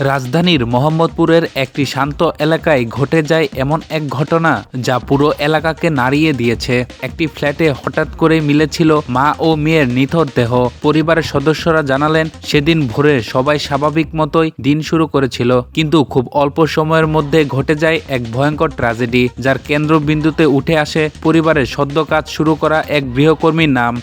রাজধানীর মোহাম্মদপুরের একটি শান্ত এলাকায় ঘটে যায় এমন এক ঘটনা যা পুরো এলাকাকে নাড়িয়ে দিয়েছে। একটি ফ্ল্যাটে হঠাৎ করে মিলেছিল মা ও মেয়ের নিথর দেহ। পরিবারের সদস্যরা জানালেন, সেদিন ভোরে সবাই স্বাভাবিক মতোই দিন শুরু করেছিল। কিন্তু খুব অল্প সময়ের মধ্যে ঘটে যায় এক ভয়ঙ্কর ট্র্যাজেডি, যার কেন্দ্রবিন্দুতে উঠে আসে পরিবারের সদ্য কাজ শুরু করা এক গৃহকর্মীর নাম।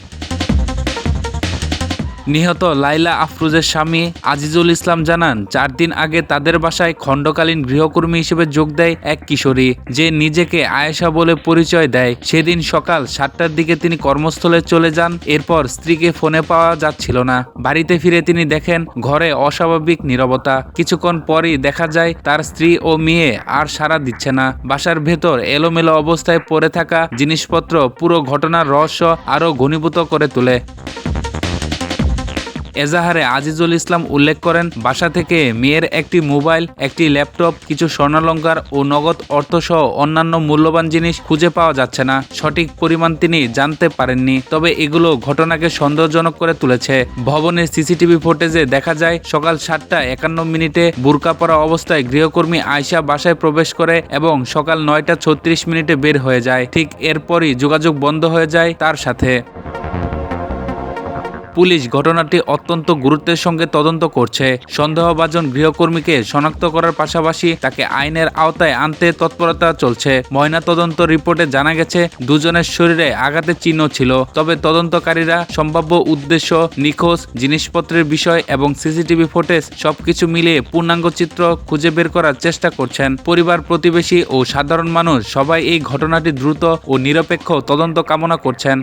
নিহত লাইলা আফরোজের স্বামী আজিজুল ইসলাম জানান, চার দিন আগে তাদের বাসায় খণ্ডকালীন গৃহকর্মী হিসেবে যোগ দেয় এক কিশোরী। যে নিজেকে আয়েশা বলে পরিচয় দেয়, সেদিন সকাল সাতটার দিকে তিনি কর্মস্থলে চলে যান, এরপর স্ত্রীকে ফোনে পাওয়া যাচ্ছিল না। বাড়িতে ফিরে তিনি দেখেন, ঘরে অস্বাভাবিক নীরবতা। কিছুক্ষণ পরই দেখা যায়, তার স্ত্রী ও মেয়ে আর সাড়া দিচ্ছে না। বাসার ভেতর এলোমেলো অবস্থায় পড়ে থাকা জিনিসপত্র পুরো ঘটনার রহস্য আরও ঘনীভূত করে তোলে। এজাহারে আজিজুল ইসলাম উল্লেখ করেন, বাসা থেকে মেয়ের একটি মোবাইল, একটি ল্যাপটপ, কিছু স্বর্ণালঙ্কার ও নগদ অর্থসহ অন্যান্য মূল্যবান জিনিস খুঁজে পাওয়া যাচ্ছে না। সঠিক পরিমাণ তিনি জানতে পারেননি, তবে এগুলো ঘটনাকে সন্দেহজনক করে তুলেছে। ভবনের সিসিটিভি ফুটেজে দেখা যায়, সকাল সাতটা একান্ন মিনিটে বুরকা পরা অবস্থায় গৃহকর্মী আয়শা বাসায় প্রবেশ করে এবং সকাল নয়টা ছত্রিশ মিনিটে বের হয়ে যায়। ঠিক এরপরই যোগাযোগ বন্ধ হয়ে যায় তার সাথে। পুলিশ ঘটনাটি অত্যন্ত গুরুত্বের সঙ্গে তদন্ত করছে। সন্দেহভাজন গৃহকর্মীকে শনাক্ত করার পাশাপাশি তাকে আইনের আওতায় আনতে তৎপরতা চলছে। ময়না তদন্ত রিপোর্টে জানা গেছে, দুজনের শরীরে আঘাতের চিহ্ন ছিল। তবে তদন্তকারীরা সম্ভাব্য উদ্দেশ্য, নিখোঁজ জিনিসপত্রের বিষয় এবং সিসিটিভি ফুটেজ সবকিছু মিলিয়ে পূর্ণাঙ্গ চিত্র খুঁজে বের করার চেষ্টা করছেন। পরিবার, প্রতিবেশী ও সাধারণ মানুষ সবাই এই ঘটনাটি দ্রুত ও নিরপেক্ষ তদন্ত কামনা করছেন।